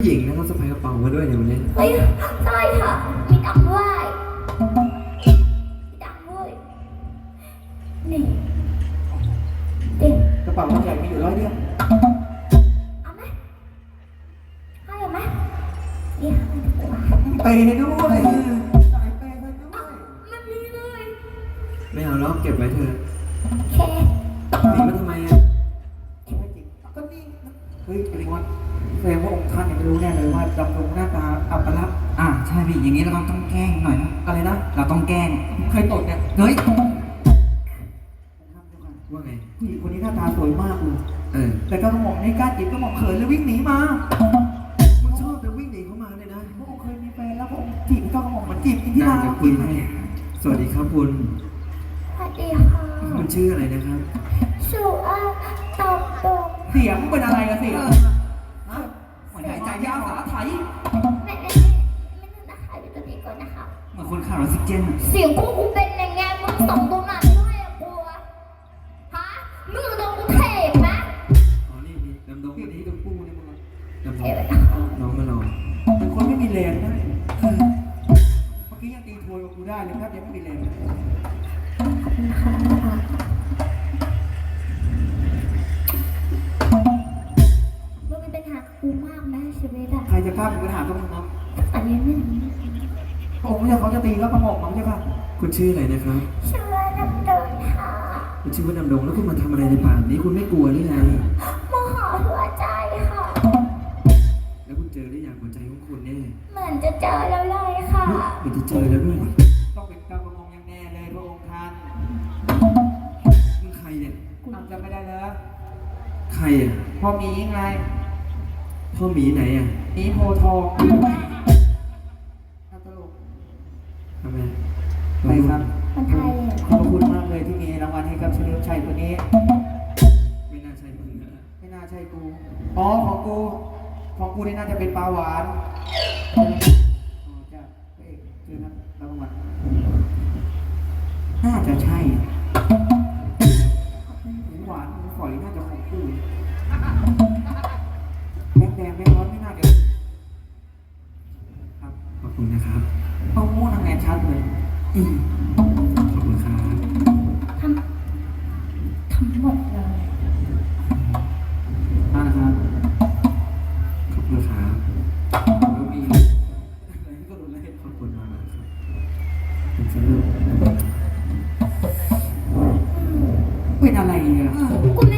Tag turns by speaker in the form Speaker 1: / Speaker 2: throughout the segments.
Speaker 1: ผู้หญิงนะเขาสะพายกระเป๋ามาด้วยในวันนี้
Speaker 2: เฮ้ยใช่ค่ะ มีตังค์ด้วยมีตังค์ด้วยนี่เด็ก
Speaker 3: กระเป๋าใหญ่มีอยู่ร้อยเดียว
Speaker 2: เอาไหมให้เอาไหมเดี๋ยวให้ดีกว่า
Speaker 3: เปย์ด้วยสายเปย์ด้วย
Speaker 2: มันมีเลย
Speaker 1: ไม่เอาแล้วเก็บไว้เถอะ
Speaker 2: โอเค
Speaker 1: หนีมาทำไมอะ
Speaker 3: ใช่จริงก็นี่เฮ้ยปริมอนแสด รู้แน่เลยว่าดำรงหน้าตาอัปลักษณ์
Speaker 4: อ่าใช่พี่อย่างนี้เราต้องแกล้งหน่อยนะ
Speaker 3: อะไรนะ
Speaker 4: เราต้องแกล้ง
Speaker 3: ใครตดเนี่ย
Speaker 4: เฮ้ย
Speaker 1: ว่าไง
Speaker 3: ผู้หญิงคนนี้หน้าตาสวยมากเลย
Speaker 1: เออ
Speaker 3: แต่ก็หม่อมในกล้ารจีบก็หม่อมเขินเลยวิ่งหนีมา
Speaker 1: มึงชอบไปวิ่งหนีเข้ามาเลยนะ
Speaker 3: พระองค์เคยมีแฟนแล้วพระองค์จีบก็หม่อมเหมือนจีบอินทิ
Speaker 1: ได้
Speaker 3: รา
Speaker 1: จะคุยให้สวัสดีครับคุณ
Speaker 2: สวัสดีค่ะ
Speaker 1: คุณชื่ออะไรนะครับ
Speaker 2: สุอาตอบตก
Speaker 3: เสียงเป็นอะไรอะเสียงฮะ
Speaker 4: เหมือนหายยาสาไถ
Speaker 2: ไม่ไม่ไม่นะคะอยู่ตรงนี้ก่อนนะคะ
Speaker 4: เหมือนคนขาดออกซิเจน
Speaker 2: เสียงกูกูเป็นยังไงมึงส่งตัวมาด้วยอะกูอะฮะมึงโดนกูเทปนะ
Speaker 1: อ๋อนี่นี่ดำดง
Speaker 3: พี่
Speaker 1: วัน
Speaker 3: นี่
Speaker 1: นี้
Speaker 3: ตรงปูเนี่มึง
Speaker 1: ดำด
Speaker 2: เท
Speaker 1: ง
Speaker 2: ปอะ
Speaker 1: น้องมาลอง
Speaker 3: เป็นคนไม่มีแรงนะเออเมื่อกี้ยังตีโทยกับกูได้เลยครับยังไม่มีแรง
Speaker 2: ขอบคุณค่ะ วิตอะ
Speaker 3: ใครจะกล้ามีปัญหากับมึงเนาะ
Speaker 2: อันนี้ไม่รู้
Speaker 3: พระองค์เนี่ยเขาจะตีก็กระหม่อมมั้งใช่ปะ
Speaker 1: คุณชื่ออะไรนะครับ
Speaker 2: ชื่อว่าดำเดินค่ะ
Speaker 1: คุณชื่อว่าดำดงแล้วคุณมาทำอะไรในป่าแบบนี้คุณไม่กลัวหรือไง
Speaker 2: โมโหหัวใจค่ะ
Speaker 1: แล้วคุณเจอหรือยังหัวใจของคุณแน่
Speaker 2: เหมือนจะเจอแล้วเลยค่ะ
Speaker 1: เดี๋ยวจะเจอแล้วด้วย
Speaker 3: ต้องเป็นกากระหม่อมอย่างแน่เลยพระองค์ท่าน
Speaker 1: มึงใครเนี่ย
Speaker 3: คุณจำไม่ได้แล้ว
Speaker 1: ใครอะ
Speaker 3: พ่อหมีไง
Speaker 1: พ่อหมีไหนอะ
Speaker 3: หมีโพธิ์ทองน่าตลก
Speaker 1: ทำไม
Speaker 3: ไปครับ
Speaker 2: มันไทยเลย
Speaker 3: ขอบคุณมากเลยที่มีรางวัลให้กับเฉลิมชัยคนนี้
Speaker 1: ไม่น่าใช่มึงนะ
Speaker 3: ไม่น่าใช่กู อ๋อของกู ของกูนี่น่าจะเป็นปลาหวานอ๋อจ้ะพระเอกคือนะรางวัลน่าจะใช่ เอาม่วงทางแนชัดเลย
Speaker 1: อืมขอบคุณครับ
Speaker 2: ทำทั้งหมดเลย
Speaker 3: มานะครับ
Speaker 1: ขอบคุณครับ
Speaker 3: แล้วมีอะไรก็รู้เลย
Speaker 1: ขอบคุณมากนะครับเป็นสนุก
Speaker 3: เป็นอะไรเนี่ย
Speaker 2: กูไม่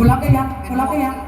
Speaker 2: คุณรั
Speaker 3: บได้
Speaker 4: ยัง
Speaker 2: คุณ
Speaker 3: รับได้ยัง